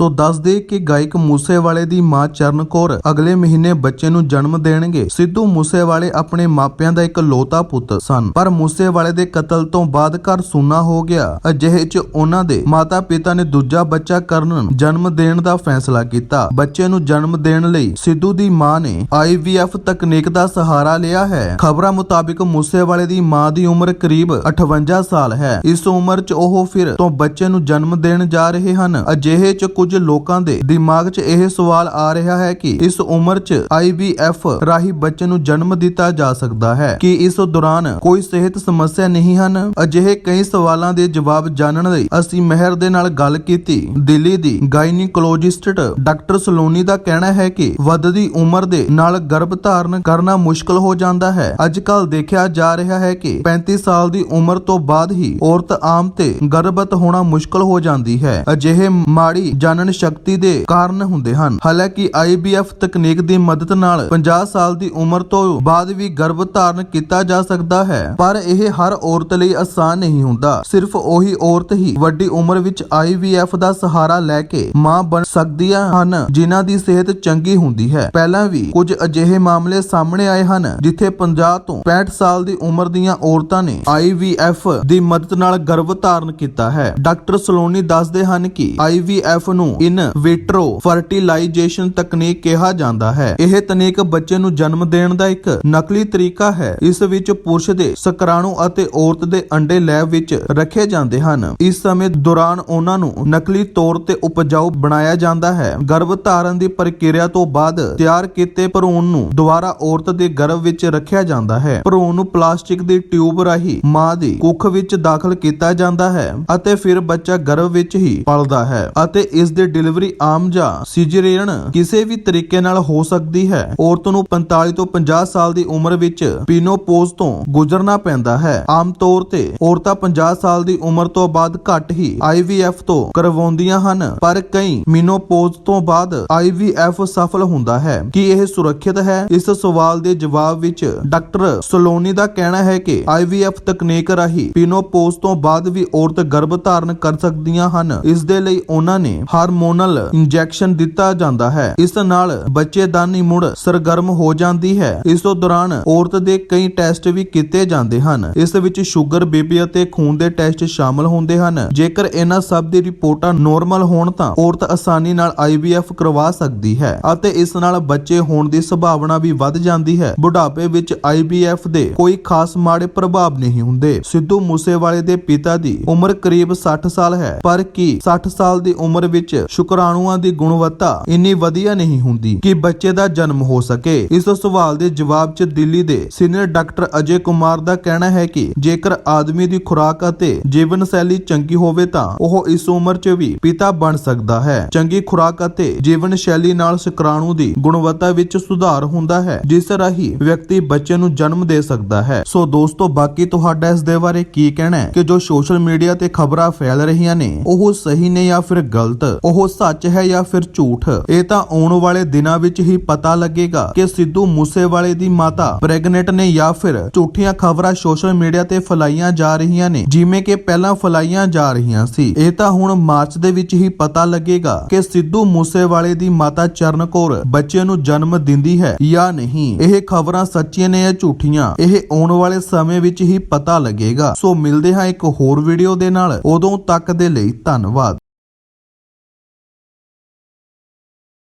ਸੋ ਦੱਸ ਦੇ ਕਿ ਗਾਇਕ ਮੂਸੇਵਾਲੇ ਦੀ ਮਾਂ ਚਰਨ ਕੌਰ ਅਗਲੇ ਮਹੀਨੇ ਬੱਚੇ ਨੂੰ ਜਨਮ ਦੇਣਗੇ। ਸਿੱਧੂ ਮੂਸੇਵਾਲੇ ਆਪਣੇ ਮਾਪਿਆਂ ਦਾ ਇੱਕ ਲੋਤਾ ਪੁੱਤ ਸਨ। ਪਰ ਮੂਸੇਵਾਲੇ ਦੇ ਕਤਲ ਤੋਂ ਬਾਅਦ ਘਰ ਸੁੰਨਾ ਹੋ ਗਿਆ। ਅਜਿਹੇ 'ਚ ਉਹਨਾਂ ਦੇ ਮਾਤਾ-ਪਿਤਾ ਨੇ ਦੂਜਾ ਬੱਚਾ ਕਰਨ ਜਨਮ ਦੇਣ ਦਾ ਫੈਸਲਾ ਕੀਤਾ। ਬੱਚੇ ਨੂੰ ਜਨਮ ਦੇਣ ਲਈ ਸਿੱਧੂ ਦੀ ਮਾਂ ਨੇ IVF ਤਕਨੀਕ ਦਾ ਸਹਾਰਾ ਲਿਆ ਹੈ। ਖਬਰਾਂ ਮੁਤਾਬਿਕ ਮੂਸੇਵਾਲੇ ਦੀ ਮਾਂ ਦੀ ਉਮਰ ਕਰੀਬ 58 ਸਾਲ ਹੈ। ਇਸ ਉਮਰ 'ਚ ਉਹ ਫਿਰ ਤੋਂ ਬੱਚੇ ਨੂੰ ਜਨਮ ਦੇਣ ਜਾ ਰਹੇ ਹਨ। ਅਜਿਹੇ 'ਚ ਕੁਝ ਲੋਕਾਂ ਦੇ ਦਿਮਾਗ 'ਚ ਇਹ ਸਵਾਲ ਆ ਰਿਹਾ ਹੈ ਕਿ ਇਸ ਉਮਰ 'ਚ IVF ਰਾਹੀਂ ਬੱਚੇ ਨੂੰ ਜਨਮ ਦਿੱਤਾ ਜਾ ਸਕਦਾ ਹੈ ਕਿ ਇਸ ਦੌਰਾਨ ਕੋਈ ਸਿਹਤ ਸਮੱਸਿਆ ਨਹੀਂ ਹਨ? ਅਜਿਹੇ ਕਈ ਸਵਾਲਾਂ ਦੇ ਜਵਾਬ ਜਾਣਨ ਲਈ ਅਸੀਂ ਮਹਿਰ ਦੇ ਨਾਲ ਗੱਲ ਕੀਤੀ। ਦਿੱਲੀ ਦੀ ਗਾਇਨੀਕੋਲੋਜਿਸਟ ਡਾਕਟਰ ਸਲੋਨੀ ਦਾ ਕਹਿਣਾ ਹੈ ਕਿ ਵੱਧਦੀ ਉਮਰ ਦੇ ਨਾਲ ਗਰਭ ਧਾਰਨ ਕਰਨਾ ਮੁਸ਼ਕਲ ਹੋ ਜਾਂਦਾ ਹੈ। ਅੱਜ ਕੱਲ ਦੇਖਿਆ ਜਾ ਰਿਹਾ ਹੈ ਕਿ 35 ਸਾਲ ਦੀ ਉਮਰ ਤੋਂ ਬਾਅਦ ਹੀ ਔਰਤ ਆਮ ਤੇ ਗਰਭਵਤ ਹੋਣਾ ਮੁਸ਼ਕਲ ਹੋ ਜਾਂਦੀ ਹੈ। ਅਜਿਹੇ ਮਾੜੀ ਜਾਣਨ ਸ਼ਕਤੀ ਦੇ ਕਾਰਨ ਹੁੰਦੇ ਹਨ। ਹਾਲਾਂਕਿ IVF ਤਕਨੀਕ ਦੀ ਮਦਦ ਨਾਲ 50 ਸਾਲ ਦੀ ਉਮਰ ਤੋਂ ਬਾਅਦ ਵੀ ਗਰਭ ਧਾਰਨ ਕੀਤਾ ਜਾ ਸਕਦਾ ਹੈ, ਪਰ ਇਹ ਹਰ ਔਰਤ ਲਈ ਆਸਾਨ ਨਹੀਂ ਹੁੰਦਾ। ਸਿਰਫ ਉਹੀ ਔਰਤ ਹੀ ਵੱਡੀ ਉਮਰ ਵਿੱਚ IVF ਦਾ ਸਹਾਰਾ ਲੈ ਕੇ ਮਾਂ ਬਣ ਸਕਦੀਆਂ ਹਨ, ਜਿਨ੍ਹਾਂ ਦੀ ਸਿਹਤ ਚੰਗੀ ਹੁੰਦੀ ਹੈ। ਪਹਿਲਾਂ ਵੀ ਕੁਝ ਅਜਿਹੇ ਮਾਮਲੇ ਸਾਹਮਣੇ ਆਏ ਹਨ, ਜਿੱਥੇ 50 ਤੋਂ 65 ਸਾਲ ਦੀ ਉਮਰ ਦੀਆਂ ਔਰਤਾਂ ਨੇ IVF ਦੀ ਮਦਦ ਨਾਲ ਗਰਭ ਧਾਰਨ ਕੀਤਾ ਹੈ। ਡਾਕਟਰ ਸਲੋਨੀ ਦੱਸਦੇ ਹਨ ਕਿ IVF ਨੂੰ ਇਨ ਵਿਟਰੋ ਫਰਟੀਲਾਈਜੇਸ਼ਨ ਤਕਨੀਕ ਕਿਹਾ ਜਾਂਦਾ ਹੈ। ਇਹ ਤਕਨੀਕ ਬੱਚੇ ਨੂੰ ਜਨਮ ਦੇਣ ਦਾ ਇੱਕ ਨਕਲੀ ਤਰੀਕਾ ਹੈ। ਇਸ ਵਿੱਚ ਪੁਰਸ਼ ਦੇ ਸ਼ੁਕਰਾਣੂ ਅਤੇ ਔਰਤ ਦੇ ਅੰਡੇ ਲੈਬ ਵਿੱਚ ਰੱਖੇ ਜਾਂਦੇ ਹਨ। ਇਸ ਸਮੇਂ ਦੌਰਾਨ ਉਹਨਾਂ ਨੂੰ ਨਕਲੀ ਤੌਰ ਤੇ ਉਪਜਾਊ ਬਣਾਇਆ ਜਾਂਦਾ ਹੈ। ਗਰਭ ਧਾਰਨ ਦੀ ਪ੍ਰਕਿਰਿਆ ਤੋਂ ਬਾਅਦ ਤਿਆਰ ਕੀਤੇ ਭਰੂਣ ਨੂੰ ਦੁਬਾਰਾ ਔਰਤ ਦੇ ਗਰਭ ਵਿੱਚ ਰੱਖਿਆ ਜਾਂਦਾ ਹੈ। ਭਰੂਣ ਨੂੰ ਪਲਾਸਟਿਕ ਦੀ ਟਿਊਬ ਰਾਹੀਂ ਮਾਂ ਦੀ ਕੁੱਖ ਵਿੱਚ ਦਾਖਲ ਕੀਤਾ ਜਾਂਦਾ ਹੈ ਅਤੇ ਫਿਰ ਬੱਚਾ ਗਰਭ ਵਿੱਚ ਹੀ ਪਲਦਾ ਹੈ ਅਤੇ ਇਸ ਦੀ ਡਿਲੀਵਰੀ ਆਮ ਜਾਂ ਸਿਜੇਰੀਅਨ ਕਿਸੇ ਵੀ ਤਰੀਕੇ ਨਾਲ ਹੋ ਸਕਦੀ ਹੈ। ਔਰਤ ਨੂੰ 45 ਤੋਂ 50 ਸਾਲ ਦੀ ਉਮਰ ਵਿੱਚ ਪੀਨੋਪੋਜ਼ ਤੋਂ ਗੁਜ਼ਰਨਾ ਪੈਂਦਾ ਹੈ। ਆਮ ਤੌਰ ਤੇ ਔਰਤਾਂ 50 ਸਾਲ ਦੀ ਉਮਰ ਤੋਂ ਬਾਅਦ ਘੱਟ ਹੀ IVF ਤੋਂ ਕਰਵਾਉਂਦੀਆਂ ਹਨ, ਪਰ ਕਈ ਮੀਨੋਪੋਜ਼ ਤੋਂ ਬਾਅਦ IVF ਸਫਲ ਹੁੰਦਾ ਹੈ। ਕੀ ਇਹ ਸੁਰੱਖਿਅਤ ਹੈ? ਇਸ ਸਵਾਲ ਦੇ ਜਵਾਬ ਵਿੱਚ ਡਾਕਟਰ ਸਲੋਨੀ ਦਾ ਕਹਿਣਾ ਹੈ ਕਿ IVF ਤਕਨੀਕ ਰਾਹੀਂ ਪੀਨੋਪੋਜ਼ ਤੋਂ ਬਾਅਦ ਵੀ ਔਰਤ ਗਰਭ ਧਾਰਨ ਕਰ ਸਕਦੀਆਂ ਹਨ। ਇਸ ਦੇ ਲਈ ਉਹਨਾਂ ਨੇ ਹਾਰਮੋਨਲ ਇੰਜੈਕਸ਼ਨ ਦਿੱਤਾ ਜਾਂਦਾ ਹੈ। ਇਸ ਨਾਲ ਬੱਚੇਦਾਨੀ ਮੁੜ ਸਰਗਰਮ ਹੋ ਜਾਂਦੀ ਹੈ। ਇਸ ਤੋਂ ਦੌਰਾਨ ਔਰਤ ਦੇ ਕਈ ਟੈਸਟ ਵੀ ਕੀਤੇ ਜਾਂਦੇ ਹਨ। ਇਸ ਵਿੱਚ ਸ਼ੂਗਰ, ਬੀਪੀ ਅਤੇ ਖੂਨ ਦੇ ਟੈਸਟ ਸ਼ਾਮਲ ਹੁੰਦੇ ਹਨ। ਜੇਕਰ ਇਹਨਾਂ ਸਭ ਦੀ ਰਿਪੋਰਟਾਂ ਨੋਰਮਲ ਹੋਣ ਤਾਂ ਔਰਤ ਆਸਾਨੀ ਨਾਲ IVF ਕਰਵਾ ਸਕਦੀ ਹੈ ਅਤੇ ਇਸ ਨਾਲ ਬੱਚੇ ਹੋਣ ਦੀ ਸੰਭਾਵਨਾ ਵੀ ਵੱਧ ਜਾਂਦੀ ਹੈ। ਬੁਢਾਪੇ ਵਿੱਚ IVF ਦੇ ਕੋਈ ਖਾਸ ਮਾੜੇ ਪ੍ਰਭਾਵ ਨਹੀਂ ਹੁੰਦੇ। ਸਿੱਧੂ ਮੂਸੇਵਾਲੇ ਦੇ ਪਿਤਾ ਦੀ ਉਮਰ ਕਰੀਬ 60 ਸਾਲ ਹੈ। ਪਰ ਕੀ 60 ਸਾਲ ਦੀ ਉਮਰ ਵਿੱਚ ਵਿੱਚ ਸ਼ੁਕਰਾਣੂਆਂ ਦੀ ਗੁਣਵੱਤਾ ਇੰਨੀ ਵਧੀਆ ਨਹੀਂ ਹੁੰਦੀ ਕਿ ਬੱਚੇ ਦਾ ਜਨਮ ਹੋ ਸਕੇ। ਇਸ ਸਵਾਲ ਦੇ ਜਵਾਬ 'ਚ ਦਿੱਲੀ ਦੇ ਸੀਨੀਅਰ ਡਾਕਟਰ ਅਜੇ ਕੁਮਾਰ ਦਾ ਕਹਿਣਾ ਹੈ ਕਿ ਜੇਕਰ ਆਦਮੀ ਦੀ ਖੁਰਾਕ ਅਤੇ ਜੀਵਨ ਸ਼ੈਲੀ ਚੰਗੀ ਹੋਵੇ ਤਾਂ ਉਹ ਇਸ ਉਮਰ 'ਚ ਵੀ ਪਿਤਾ ਬਣ ਸਕਦਾ ਹੈ। ਚੰਗੀ ਖੁਰਾਕ ਅਤੇ ਜੀਵਨ ਸ਼ੈਲੀ ਨਾਲ ਸ਼ੁਕਰਾਣੂ ਦੀ ਗੁਣਵੱਤਾ ਵਿੱਚ ਸੁਧਾਰ ਹੁੰਦਾ ਹੈ, ਜਿਸ ਰਾਹੀਂ ਵਿਅਕਤੀ ਬੱਚੇ ਨੂੰ ਜਨਮ ਦੇ ਸਕਦਾ ਹੈ। ਸੋ ਦੋਸਤੋ, ਬਾਕੀ ਤੁਹਾਡਾ ਇਸ ਦੇ ਬਾਰੇ ਕੀ ਕਹਿਣਾ ਹੈ ਕਿ ਜੋ ਸੋਸ਼ਲ ਮੀਡੀਆ ਤੇ ਖਬਰਾਂ ਫੈਲ ਰਹੀਆਂ ਨੇ, ਉਹ ਸਹੀ ਨੇ ਜਾਂ ਫਿਰ ਗਲਤ? ਉਹ ਸੱਚ ਹੈ ਜਾਂ ਫਿਰ ਝੂਠ? ਇਹ ਤਾਂ ਆਉਣ ਵਾਲੇ ਦਿਨਾਂ ਵਿੱਚ ਹੀ ਪਤਾ ਲੱਗੇਗਾ ਕਿ ਸਿੱਧੂ ਮੂਸੇਵਾਲੇ ਦੀ ਮਾਤਾ ਪ੍ਰੈਗਨੈਂਟ ਨੇ ਜਾਂ ਫਿਰ ਝੂਠੀਆਂ ਖਬਰਾਂ ਸੋਸ਼ਲ ਮੀਡੀਆ ਤੇ ਫੈਲਾਈਆਂ ਜਾ ਰਹੀਆਂ ਨੇ, ਜਿਵੇਂ ਕਿ ਪਹਿਲਾਂ ਫੈਲਾਈਆਂ ਜਾ ਰਹੀਆਂ ਸੀ। ਇਹ ਤਾਂ ਹੁਣ ਮਾਰਚ ਦੇ ਵਿੱਚ ਹੀ ਪਤਾ ਲੱਗੇਗਾ ਕਿ ਸਿੱਧੂ ਮੂਸੇਵਾਲੇ ਦੀ ਮਾਤਾ ਚਰਨ ਕੌਰ ਬੱਚੇ ਨੂੰ ਜਨਮ ਦਿੰਦੀ ਹੈ ਜਾਂ ਨਹੀਂ। ਇਹ ਖਬਰਾਂ ਸੱਚੀਆਂ ਨੇ ਜਾਂ ਝੂਠੀਆਂ? ਇਹ ਆਉਣ ਵਾਲੇ ਸਮੇਂ ਵਿੱਚ ਹੀ ਪਤਾ ਲੱਗੇਗਾ। ਸੋ ਮਿਲਦੇ ਹਾਂ ਇੱਕ ਹੋਰ ਵੀਡੀਓ ਦੇ ਨਾਲ। ਉਦੋਂ ਤੱਕ ਦੇ ਲਈ ਧੰਨਵਾਦ।